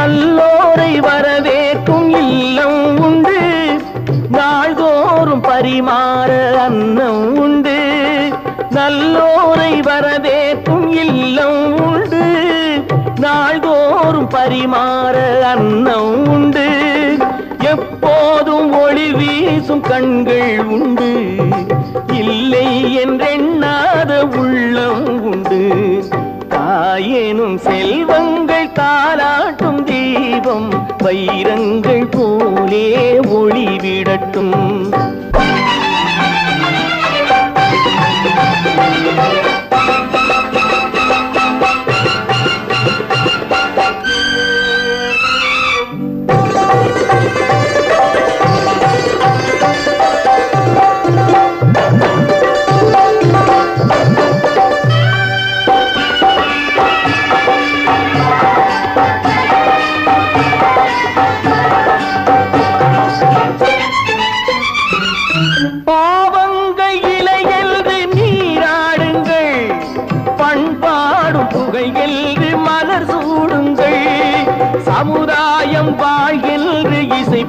நல்லோரை வரவேற்கும் இல்லம் உண்டு. நாள்தோறும் பரிமாற அன்னம் உண்டு. நல்லோரை வரவேற்கும் இல்லம் உண்டு. நாள்தோறும் பரிமாற அன்னம் உண்டு. எப்போதும் ஒளி வீசும் கண்கள் உண்டு. இல்லை என்றெண்ணாத உள்ளம் உண்டு. தாயேனும் செல்வங்கள் தாலாட்டும் தீபம் வைரங்கள் போலே ஒளிவிடட்டும் பாடும் புகையில் மலர் சூடுங்கள். சமுதாயம் வாழ்கின்ற இசை